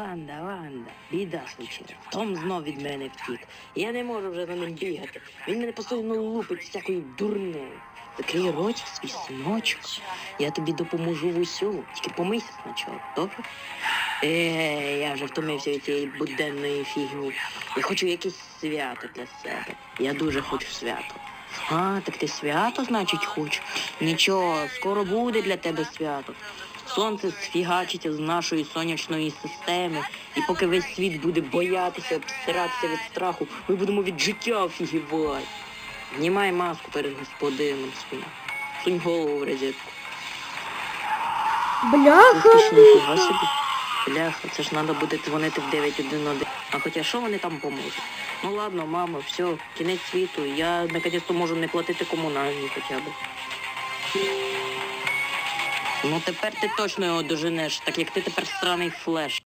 Ванда, Ванда, біда случилась. Том знов від мене втік. Я не можу вже за ним бігати. Він мене постійно лупить всякою дурнею. Закрий ротик свій синочок. Я тобі допоможу в усьому. Тільки помийся спочатку, добре? Е, я вже втомився від цієї буденної фігні. Я хочу якесь свято для себе. Я дуже хочу свято. А, так ти свято, значить, хочеш? Нічого, скоро буде для тебе свято. Сонце сфігачить з нашої сонячної системи, і поки весь світ буде боятися, обстиратися від страху, ми будемо від життя офігівати. Знімай маску перед господином своїм. Сунь голову в розетку. Бляха. Бляха, це ж треба буде дзвонити в 911. А хоча що вони там поможуть? Ну ладно, мамо, все, кінець світу. Я наконець-то можу не платити комунальні хоча б. Ну тепер ти точно його доженеш, так як ти тепер сраний флеш.